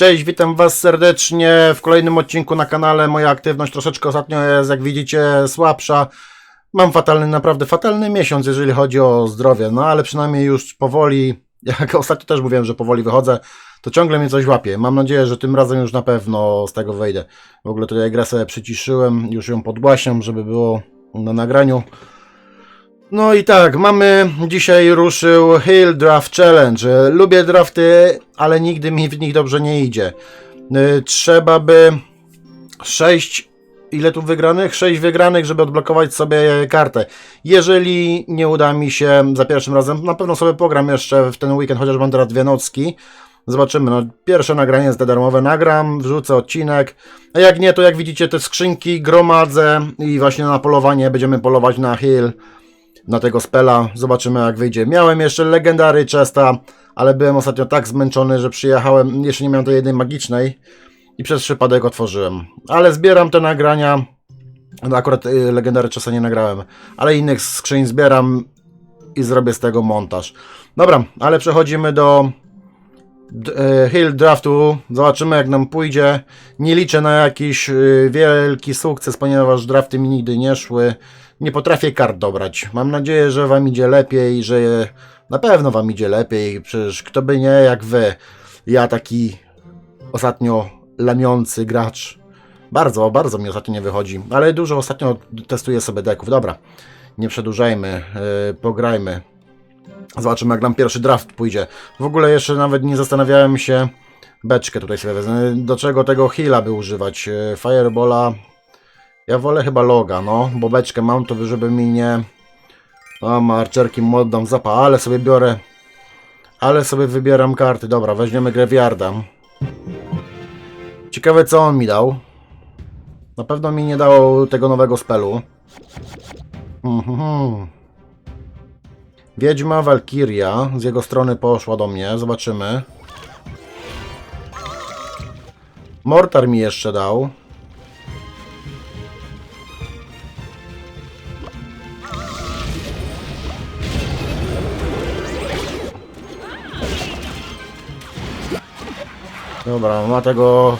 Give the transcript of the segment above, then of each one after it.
Cześć, witam Was serdecznie w kolejnym odcinku na kanale. Moja aktywność troszeczkę ostatnio jest, jak widzicie, słabsza. Mam fatalny, naprawdę fatalny miesiąc, jeżeli chodzi o zdrowie, no ale przynajmniej już powoli, jak ostatnio też mówiłem, że powoli wychodzę, to ciągle mnie coś łapie. Mam nadzieję, że tym razem już na pewno z tego wyjdę. W ogóle tutaj grę sobie przyciszyłem, już ją podgłaśniam, żeby było na nagraniu. No i tak, mamy dzisiaj ruszył Hill Draft Challenge. Lubię drafty, ale nigdy mi w nich dobrze nie idzie. Y, Trzeba by 6 ile tu wygranych? 6 wygranych, żeby odblokować sobie kartę. Jeżeli nie uda mi się za pierwszym razem, na pewno sobie pogram jeszcze w ten weekend, chociaż mam teraz dwie nocki. Zobaczymy. No, pierwsze nagranie jest darmowe. Nagram, wrzucę odcinek. A jak nie, to jak widzicie, te skrzynki gromadzę i właśnie na polowanie będziemy polować na Hill na tego spela. Zobaczymy jak wyjdzie. Miałem jeszcze legendary Chesta, ale byłem ostatnio tak zmęczony, że przyjechałem, jeszcze nie miałem tej jednej magicznej i przez przypadek otworzyłem. Ale zbieram te nagrania. No akurat y, legendary Chesta nie nagrałem, ale innych skrzyń zbieram i zrobię z tego montaż. Dobra, ale przechodzimy do e, Hill Draftu. Zobaczymy jak nam pójdzie. Nie liczę na jakiś y, wielki sukces, ponieważ drafty mi nigdy nie szły. Nie potrafię kart dobrać. Mam nadzieję, że Wam idzie lepiej, że na pewno Wam idzie lepiej. Przecież kto by nie jak Wy. Ja taki ostatnio lamiący gracz. Bardzo, bardzo mi ostatnio nie wychodzi, ale dużo ostatnio testuję sobie deków. Dobra, nie przedłużajmy, yy, pograjmy. Zobaczymy, jak nam pierwszy draft pójdzie. W ogóle jeszcze nawet nie zastanawiałem się. Beczkę tutaj sobie wezmę. Do czego tego heala by używać? Yy, Firebola. Ja wolę chyba loga, no, bo beczkę mam, to żeby mi nie... A, marczerki mu zapa, ale sobie biorę... Ale sobie wybieram karty. Dobra, weźmiemy Graveyarda. Ciekawe, co on mi dał. Na pewno mi nie dał tego nowego spelu. Mhm. Wiedźma Valkyria z jego strony poszła do mnie. Zobaczymy. Mortar mi jeszcze dał. Dobra, ma tego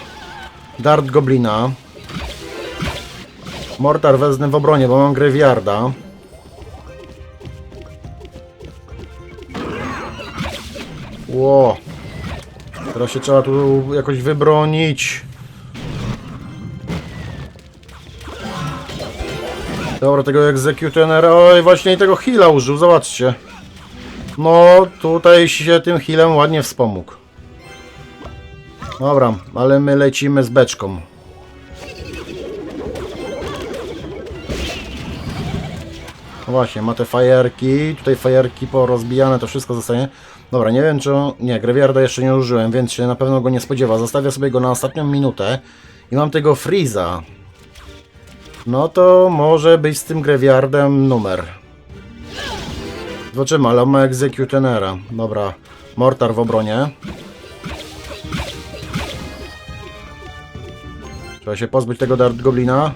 Dart Goblina. Mortar wezmę w obronie, bo mam Graveyarda. Ło. Teraz się trzeba tu jakoś wybronić. Dobra, tego Executionera. Oj, właśnie tego heala użył, zobaczcie. No, tutaj się tym healem ładnie wspomógł. Dobra, ale my lecimy z beczką. No właśnie, ma te fajerki, tutaj fajerki porozbijane, to wszystko zostanie. Dobra, nie wiem czy... Nie, Graveyarda jeszcze nie użyłem, więc się na pewno go nie spodziewa. Zostawię sobie go na ostatnią minutę i mam tego Freeza. No to może być z tym Graveyardem numer. Zobaczymy, ale on ma Executionera. Dobra, Mortar w obronie. Trzeba się pozbyć tego Dart Goblina.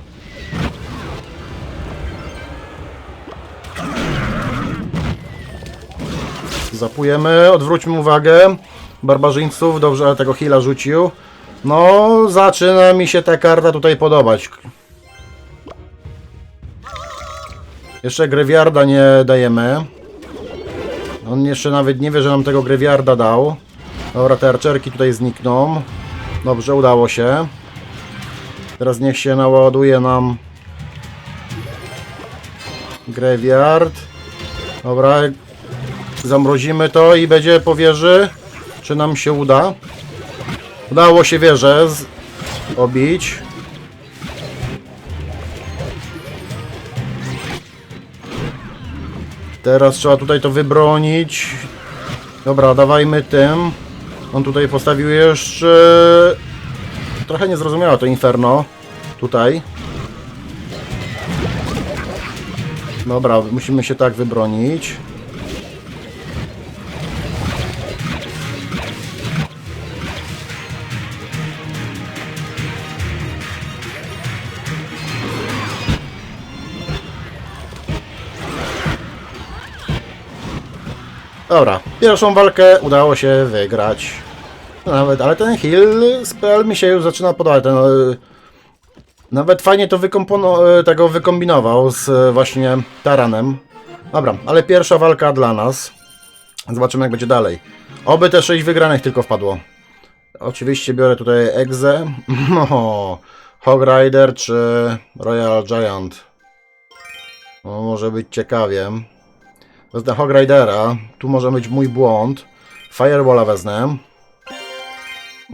Zapujemy, odwróćmy uwagę. Barbarzyńców, dobrze, tego heala rzucił. No, zaczyna mi się ta karta tutaj podobać. Jeszcze Graveyarda nie dajemy. On jeszcze nawet nie wie, że nam tego Graveyarda dał. Dobra, te archerki tutaj znikną. Dobrze, udało się. Teraz niech się naładuje nam Graveyard. Dobra, zamrozimy to i będzie po wieży. Czy nam się uda? Udało się wieżę z... obić. Teraz trzeba tutaj to wybronić. Dobra, dawajmy tym. On tutaj postawił jeszcze... Trochę niezrozumiałe to Inferno. Tutaj. Dobra, musimy się tak wybronić. Dobra, pierwszą walkę udało się wygrać. Nawet, ale ten heal spell mi się już zaczyna podobać. Ten, e, nawet fajnie to wykompono, e, tego wykombinował z e, właśnie taranem. Dobra, ale pierwsza walka dla nas. Zobaczymy jak będzie dalej. Oby te 6 wygranych tylko wpadło. Oczywiście biorę tutaj Exe, no, Hog Rider czy Royal Giant. No, może być ciekawie. Wezmę Hog Ridera. Tu może być mój błąd. Firewalla wezmę.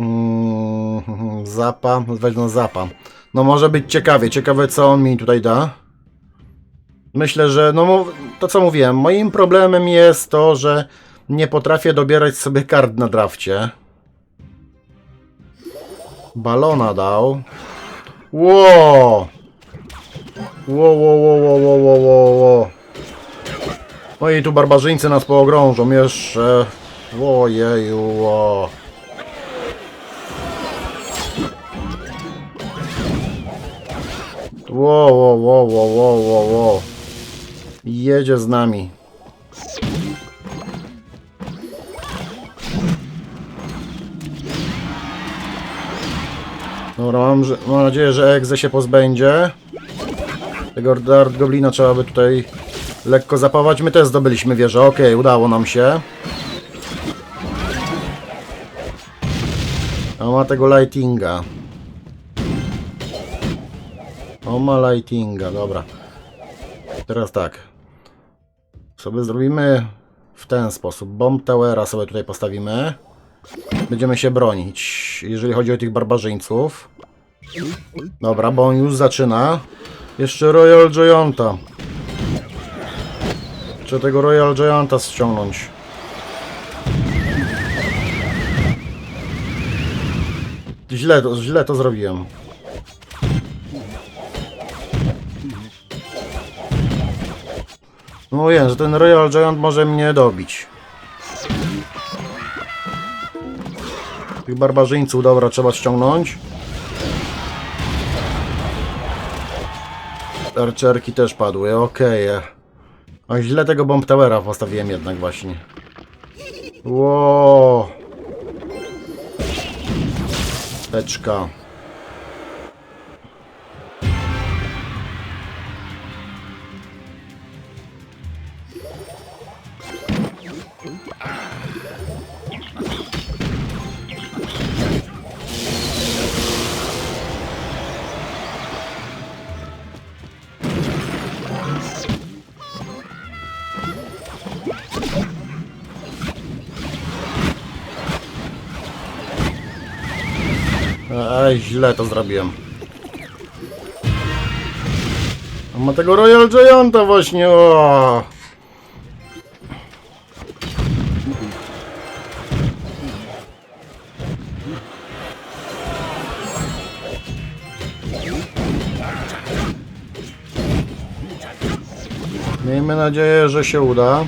Mm, zapa. Wezmę Zapa. No może być ciekawie. Ciekawe co on mi tutaj da. Myślę, że no to co mówiłem. Moim problemem jest to, że nie potrafię dobierać sobie kart na drafcie. Balona dał. Ło! Ło, ło, ło, ło, ło, ło, ło, ło. No i tu barbarzyńcy nas pogrążą jeszcze. Ojeju, ło. Ło, ło, ło, ło, ło, ło, ło. Jedzie z nami. Dobra, mam, że, mam nadzieję, że Egze się pozbędzie. Tego Dart Goblina trzeba by tutaj lekko zapawać. My też zdobyliśmy wieżę. Okej, udało nam się. A ma tego Lightinga. O Lightinga, dobra. Teraz tak. Sobie zrobimy w ten sposób. Bomb Towera sobie tutaj postawimy. Będziemy się bronić, jeżeli chodzi o tych barbarzyńców. Dobra, bo on już zaczyna. Jeszcze Royal Gianta. Trzeba tego Royal Gianta ściągnąć. Źle źle to zrobiłem. No że ten Royal Giant może mnie dobić. Tych barbarzyńców, dobra, trzeba ściągnąć. Archerki też padły, okej. A źle tego Bomb Towera postawiłem jednak właśnie. Ło. Teczka. Ej, źle to zrobiłem. A ma tego Royal Gianta właśnie, o. Miejmy nadzieję, że się uda.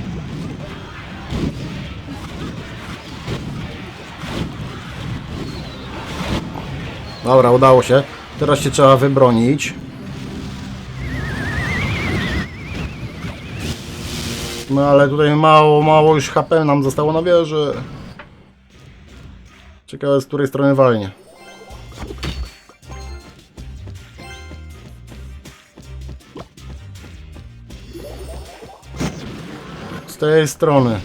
Dobra, udało się. Teraz się trzeba wybronić. No ale tutaj mało, mało już HP nam zostało na wieży. Ciekawe z której strony walnie. Z tej strony.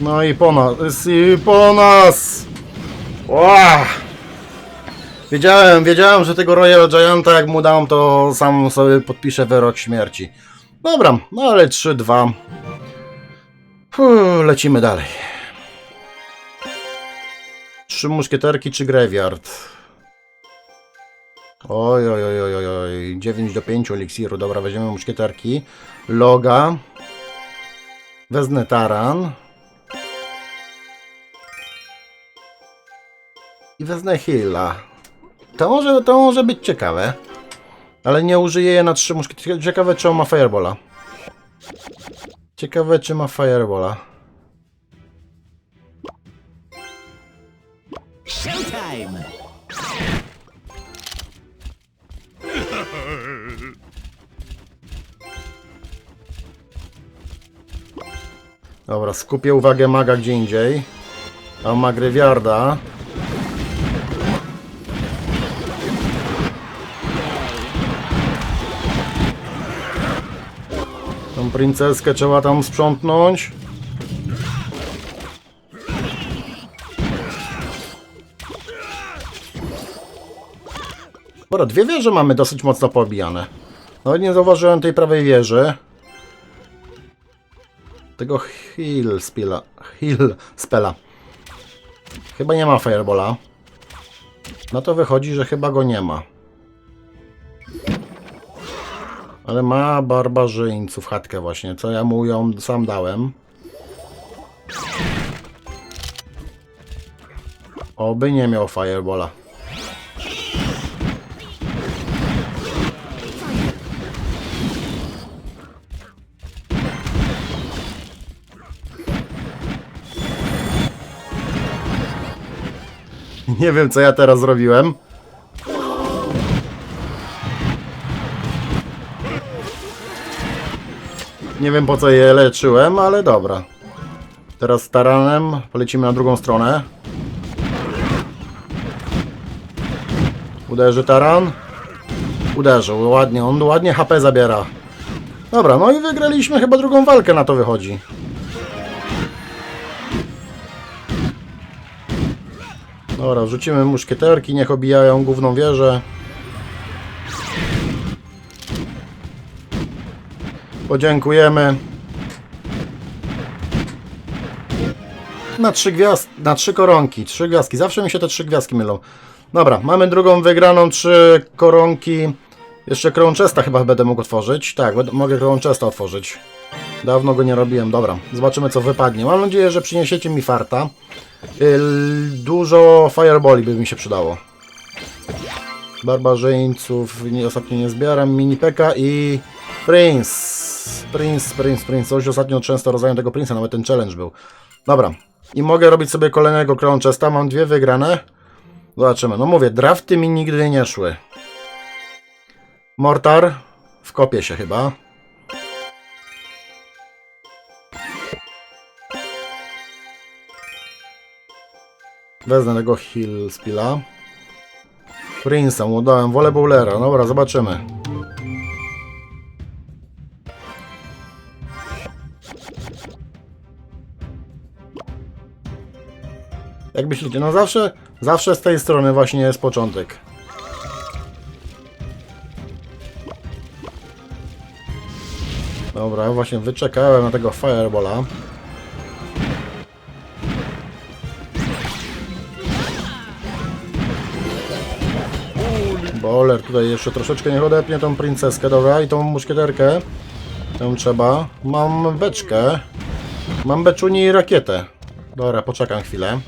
No i po nas, i po nas! Ła! Wiedziałem, wiedziałem, że tego Royal Gianta jak mu dam, to sam sobie podpiszę wyrok śmierci. Dobra, no ale 3-2. Fuh, Lecimy dalej. Trzy muszkieterki czy graveyard? Oj, oj, oj, oj, oj. 9 do 5 eliksiru. Dobra, weźmiemy muszkieterki. Loga. Wezmę taran. I wezmę heala. To może, to może być ciekawe. Ale nie użyję je na trzy muszki. Ciekawe, czy on ma firebola. Ciekawe, czy ma firebola. Showtime! Dobra, skupię uwagę maga gdzie indziej. A ma Grywiarda. Princeskę trzeba tam sprzątnąć. Dobra, dwie wieże mamy dosyć mocno pobijane. No nie zauważyłem tej prawej wieży. Tego heal spela. Heal spela. Chyba nie ma firebola. No to wychodzi, że chyba go nie ma. Ale ma barbarzyńców chatkę właśnie, co ja mu ją sam dałem. Oby nie miał firebola. Nie wiem, co ja teraz zrobiłem. Nie wiem, po co je leczyłem, ale dobra. Teraz taranem polecimy na drugą stronę. Uderzy taran. Uderzył, ładnie, on ładnie HP zabiera. Dobra, no i wygraliśmy chyba drugą walkę, na to wychodzi. Dobra, rzucimy muszkieterki, niech obijają główną wieżę. Podziękujemy. Na trzy gwiazd, na trzy koronki, trzy gwiazdki. Zawsze mi się te trzy gwiazdki mylą. Dobra, mamy drugą wygraną, trzy koronki. Jeszcze Crown Chesta chyba będę mógł otworzyć. Tak, mogę Crown Chesta otworzyć. Dawno go nie robiłem. Dobra, zobaczymy co wypadnie. Mam nadzieję, że przyniesiecie mi farta. Yy, Dużo fireboli by mi się przydało. Barbarzyńców ostatnio nie zbieram. Minipeka i Prince. Prince, Prince, Prince. Coś ostatnio często rozdają tego Prince'a, nawet ten challenge był. Dobra. I mogę robić sobie kolejnego Crown Chesta. Mam dwie wygrane. Zobaczymy. No mówię, drafty mi nigdy nie szły. Mortar. Wkopię się chyba. Wezmę tego Hill Spilla. Prince'a mu dałem, wolę bowlera. Dobra, zobaczymy. Jak myślicie? No zawsze, zawsze z tej strony właśnie jest początek. Dobra, właśnie wyczekałem na tego Firebola. Boler tutaj jeszcze troszeczkę niech odepnie tą princeskę, dobra, i tą muszkieterkę. Tą trzeba. Mam beczkę. Mam beczuni i rakietę. Dobra, poczekam chwilę.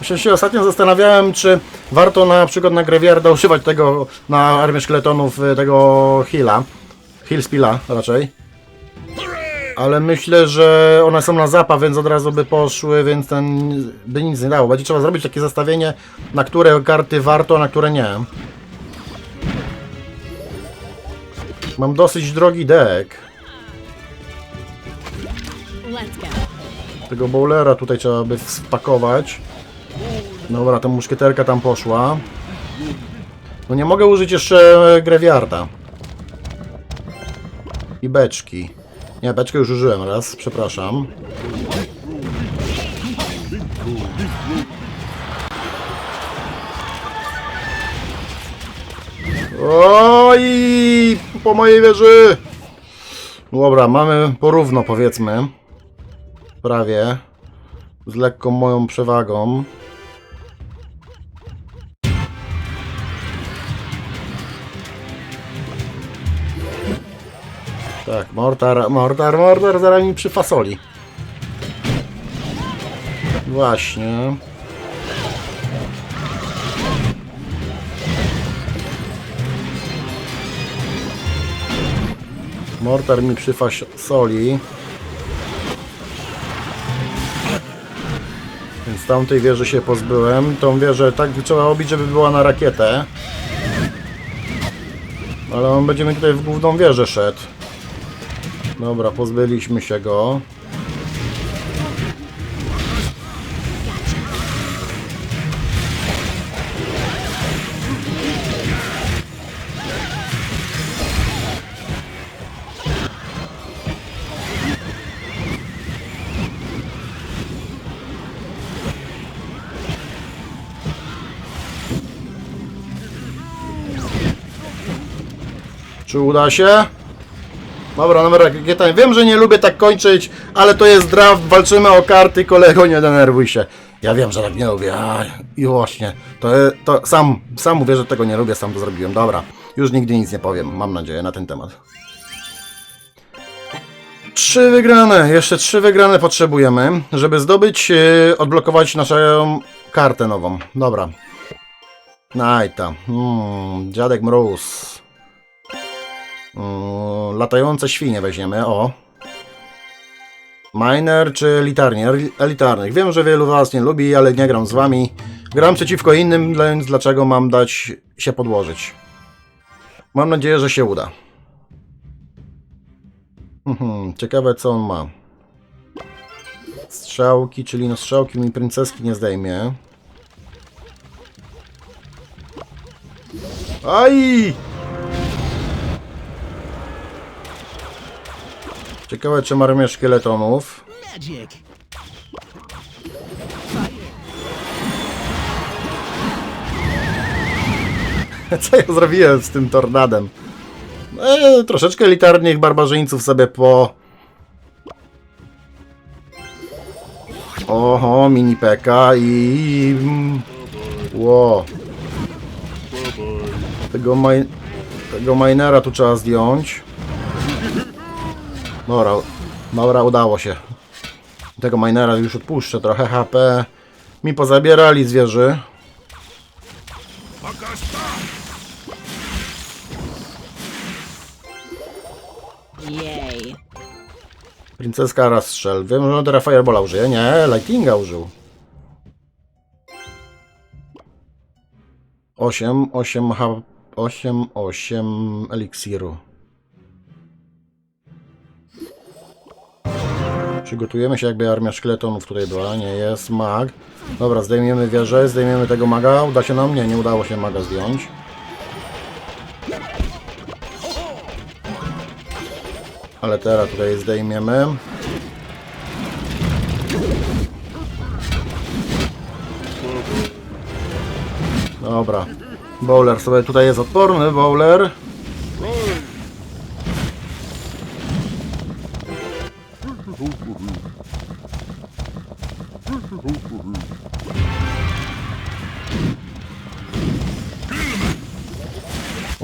Myślę, się ostatnio zastanawiałem, czy warto na przykład na Greviarda używać tego na armię szkieletonów tego Hilla. Hill Spilla raczej. Ale myślę, że one są na zapa, więc od razu by poszły, więc ten by nic nie dało. Będzie trzeba zrobić takie zestawienie, na które karty warto, a na które nie. Mam dosyć drogi go. Tego bowlera tutaj trzeba by spakować. Dobra, ta muszkieterka tam poszła. No nie mogę użyć jeszcze grewiarda. I beczki. Nie, beczkę już użyłem raz, przepraszam. Oj, po mojej wieży. Dobra, mamy porówno powiedzmy. Prawie. Z lekką moją przewagą. Tak, mortar, mortar, mortar, zaraz mi przy fasoli. Właśnie. Mortar mi przyfaś soli. Więc tamtej wieży się pozbyłem. Tą wieżę tak trzeba robić, żeby była na rakietę. Ale on będzie tutaj w główną wieżę szedł. Dobra, pozbyliśmy się go. Czy uda się? Dobra, numer rakieta. Wiem, że nie lubię tak kończyć, ale to jest draft, walczymy o karty, kolego, nie denerwuj się. Ja wiem, że tak nie lubię. I właśnie, to, to sam, sam mówię, że tego nie lubię, sam to zrobiłem. Dobra, już nigdy nic nie powiem, mam nadzieję, na ten temat. Trzy wygrane, jeszcze trzy wygrane potrzebujemy, żeby zdobyć, yy, odblokować naszą kartę nową. Dobra. Najta. Hmm, dziadek Mróz. Latające świnie weźmiemy, o. Miner czy elitarnie? Eli- Elitarnych. Wiem, że wielu was nie lubi, ale nie gram z wami. Gram przeciwko innym, więc dlaczego mam dać się podłożyć? Mam nadzieję, że się uda. Mhm, ciekawe co on ma. Strzałki, czyli no strzałki mi princeski nie zdejmie. Aj! Ciekawe czy ma szkieletonów. Co ja zrobiłem z tym tornadem? E, troszeczkę elitarnych barbarzyńców sobie po... Oho, mini peka i... Ło. Tego, maj... Tego minera tu trzeba zdjąć. Dobra, dobra, udało się. Tego minera już odpuszczę trochę HP. Mi pozabierali zwierzy. Yay. Princeska raz strzel. Wiem, że on teraz Firebola użyje. Nie, Lightinga użył. 8, 8, H, 8, 8 eliksiru. Przygotujemy się, jakby armia szkieletonów tutaj była. Nie jest mag. Dobra, zdejmiemy wieżę, zdejmiemy tego maga. Uda się nam? Nie, nie udało się maga zdjąć. Ale teraz tutaj zdejmiemy. Dobra. Bowler sobie tutaj jest odporny, bowler.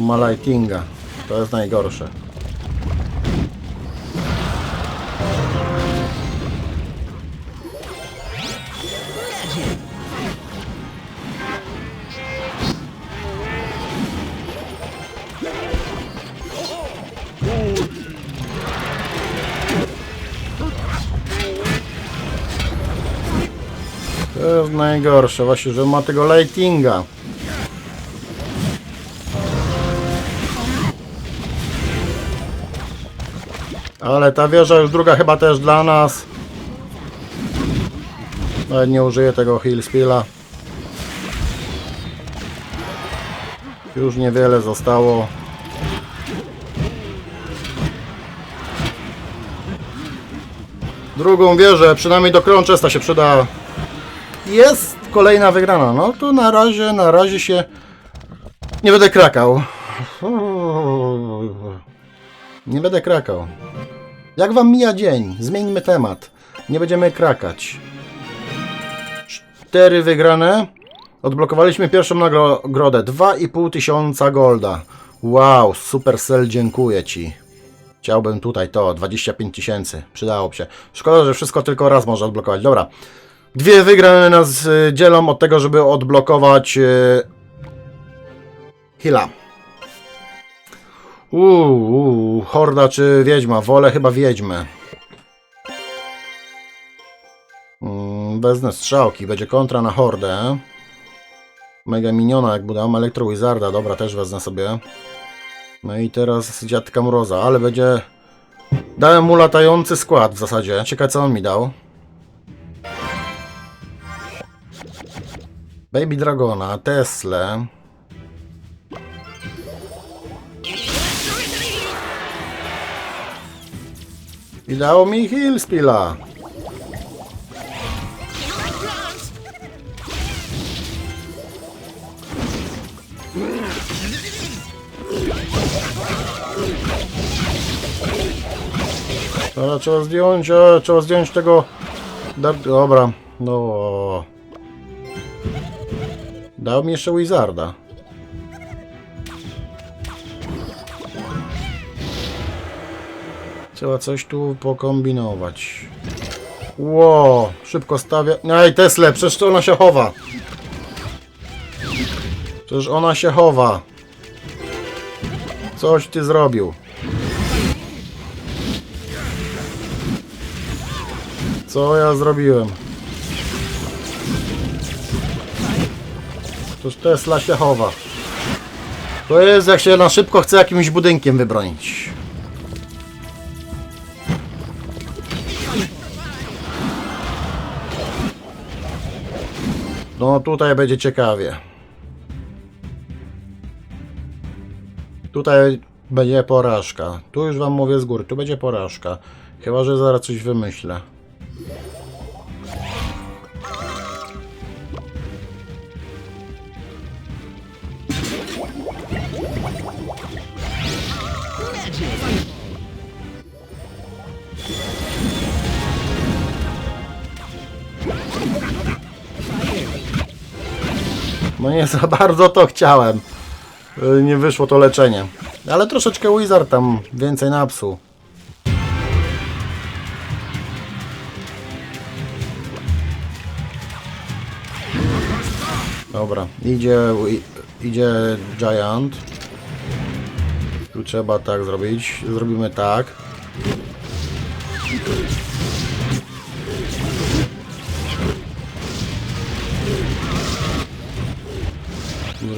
Ma lightinga. To jest najgorsze. To jest najgorsze, właśnie, że ma tego lightinga. Ale ta wieża już druga chyba też dla nas. Nawet nie użyję tego heal spilla. Już niewiele zostało. Drugą wieżę, przynajmniej do Kronchesta się przyda. Jest kolejna wygrana. No to na razie, na razie się nie będę krakał. Nie będę krakał. Jak wam mija dzień? Zmieńmy temat. Nie będziemy krakać. Cztery wygrane. Odblokowaliśmy pierwszą nagrodę. 2,5 tysiąca golda. Wow, Supercell, dziękuję ci. Chciałbym tutaj to, 25 tysięcy. Przydałoby się. Szkoda, że wszystko tylko raz można odblokować. Dobra. Dwie wygrane nas y, dzielą od tego, żeby odblokować y, Hila. Uuu, horda czy wiedźma? Wolę chyba wiedźmę. Mm, wezmę strzałki, będzie kontra na hordę. Mega miniona, jak budam Elektro Wizarda, dobra, też wezmę sobie. No i teraz dziadka Mroza, ale będzie... Dałem mu latający skład w zasadzie. Ciekawe co on mi dał. Baby Dragona, Tesla. I dało mi Hillspilla. Dobra, trzeba zdjąć, e, trzeba zdjąć tego... Dobra, no... Dał mi jeszcze Wizarda. Trzeba coś tu pokombinować. Ło, szybko stawia. Ej, Tesla, przecież ona się chowa. Przecież ona się chowa. Coś ty zrobił. Co ja zrobiłem? Toż Tesla się chowa. To jest jak się na szybko chce jakimś budynkiem wybronić. No tutaj będzie ciekawie. Tutaj będzie porażka. Tu już wam mówię z góry, tu będzie porażka. Chyba, że zaraz coś wymyślę. No nie za bardzo to chciałem. Y, Nie wyszło to leczenie. Ale troszeczkę Wizard tam więcej napsuł. Dobra, idzie, idzie Giant. Tu trzeba tak zrobić. Zrobimy tak.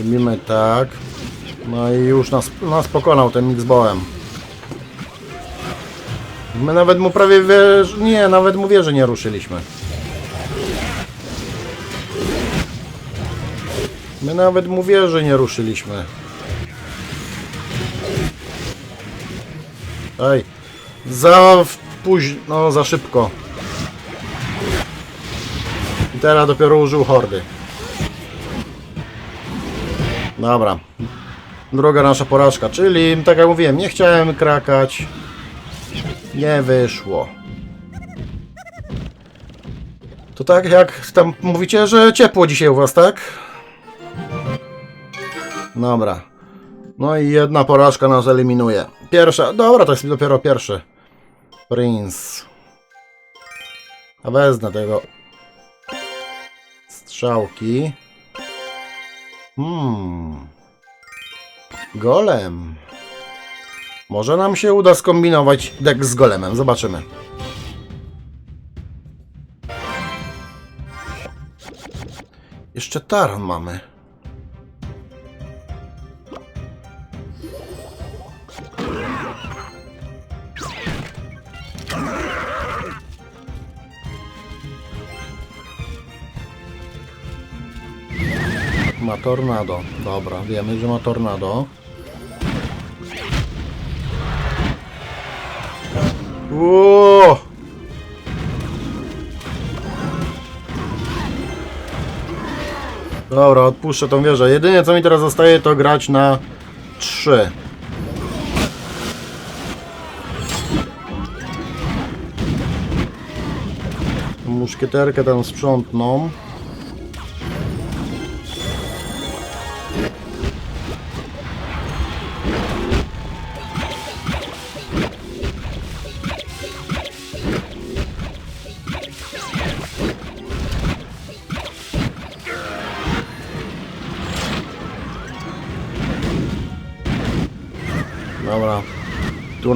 Zrobimy tak. No i już nas, nas pokonał tym X-Bołem. My nawet mu prawie wież... Nie, nawet mu wieży nie ruszyliśmy. My nawet mu wieży nie ruszyliśmy. Ej, za późno, no za szybko. I teraz dopiero użył hordy. Dobra. Druga nasza porażka, czyli tak jak mówiłem, nie chciałem krakać. Nie wyszło. To tak jak tam mówicie, że ciepło dzisiaj u was, tak? Dobra. No i jedna porażka nas eliminuje. Pierwsza, dobra, to jest dopiero pierwszy. Prince. A wezmę tego strzałki. Hmm. Golem. Może nam się uda skombinować deck z golemem. Zobaczymy. Jeszcze taran mamy. Tornado. Dobra, wiemy, że ma tornado. Uuu! Dobra, odpuszczę tą wieżę. Jedynie co mi teraz zostaje to grać na 3. Muszkieterkę tam sprzątną.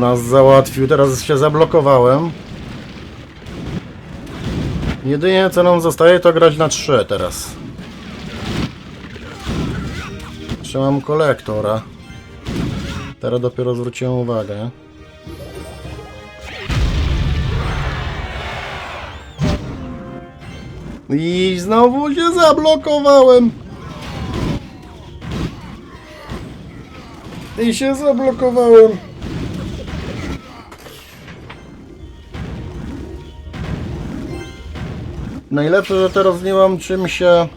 Nas załatwił, teraz się zablokowałem. Jedynie co nam zostaje to grać na 3 teraz. Trzymam kolektora. Teraz dopiero zwróciłem uwagę. I znowu się zablokowałem. I się zablokowałem. Najlepsze, że teraz nie mam czym się...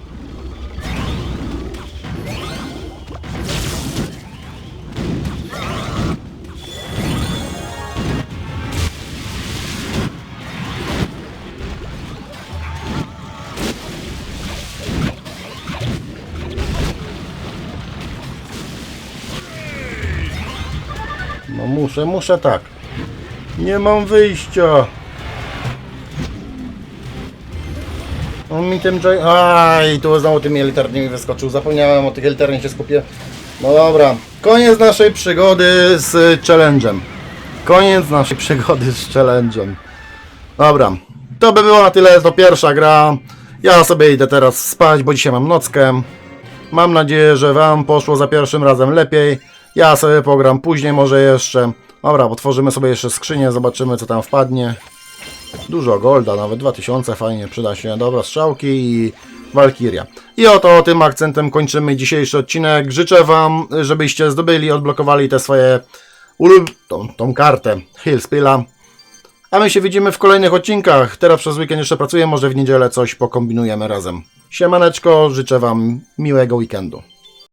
No muszę, muszę tak. Nie mam wyjścia. On mi tym joy... Aj, tu znowu tym elitarnie mi wyskoczył. Zapomniałem o tych elitarnie się skupię. No dobra. Koniec naszej przygody z challenge'em. Koniec naszej przygody z challenge'em. Dobra. To by było na tyle. To pierwsza gra. Ja sobie idę teraz spać, bo dzisiaj mam nockę. Mam nadzieję, że Wam poszło za pierwszym razem lepiej. Ja sobie pogram później może jeszcze. Dobra, otworzymy sobie jeszcze skrzynię, zobaczymy co tam wpadnie. Dużo golda, nawet 2000, fajnie, przyda się. Dobra, strzałki i Walkiria. I oto tym akcentem kończymy dzisiejszy odcinek. Życzę Wam, żebyście zdobyli, odblokowali te swoje ulub... tą, tą kartę Hillspilla. A my się widzimy w kolejnych odcinkach. Teraz przez weekend jeszcze pracuję, może w niedzielę coś pokombinujemy razem. Siemaneczko, życzę Wam miłego weekendu.